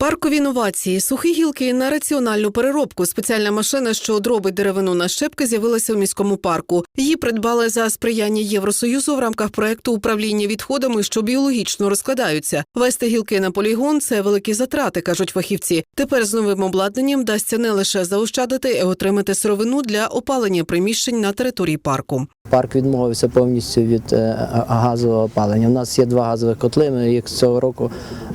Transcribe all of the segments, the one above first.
Паркові інновації, сухі гілки на раціональну переробку. Спеціальна машина, що дробить деревину на щепки, з'явилася в міському парку. Її придбали за сприяння Євросоюзу в рамках проекту управління відходами, що біологічно розкладаються. Вести гілки на полігон це великі затрати, кажуть фахівці. Тепер з новим обладнанням вдасться не лише заощадити, а й отримати сировину для опалення приміщень на території парку. Парк відмовився повністю від е, газового опалення. У нас є два газових котли. Ми їх з цього року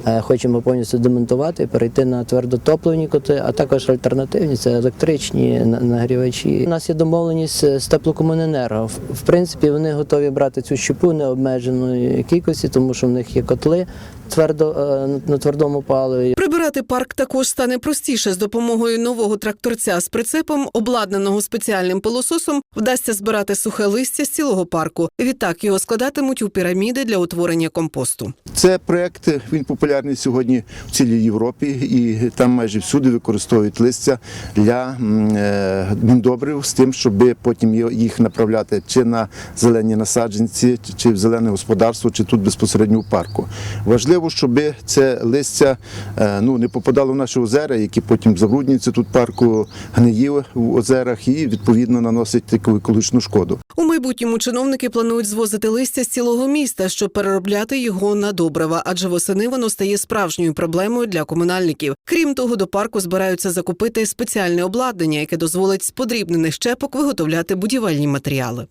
е, хочемо повністю демонтувати, і перейти на твердотоплені котли, а також альтернативні це електричні нагрівачі. У нас є домовленість з теплокомуненерго. В- В принципі, вони готові брати цю щепу необмеженої кількості, тому що в них є котли твердо е, на твердому паливі. Прибирати парк також стане простіше з допомогою нового тракторця з прицепом, обладнаного спеціальним пилососом, вдасться збирати сухе листя з цілого парку. Відтак його складатимуть у піраміди для утворення компосту. Це проект він популярний сьогодні в цілій Європі, і там майже всюди використовують листя для е, з тим, щоб потім їх направляти чи на зелені насадженці, чи- в зелене господарство, чи тут безпосередньо в парку. Важливо, щоб це листя е, ну, не попадало в наші озера, які потім забруднюються тут парку, гниє в озерах і відповідно наносить таку екологічну шкоду. У майбутньому чиновники планують звозити листя з цілого міста, щоб переробляти його на добрива, адже восени воно стає справжньою проблемою для комунальників. Крім того, до парку збираються закупити спеціальне обладнання, яке дозволить з подрібнених щепок виготовляти будівельні матеріали.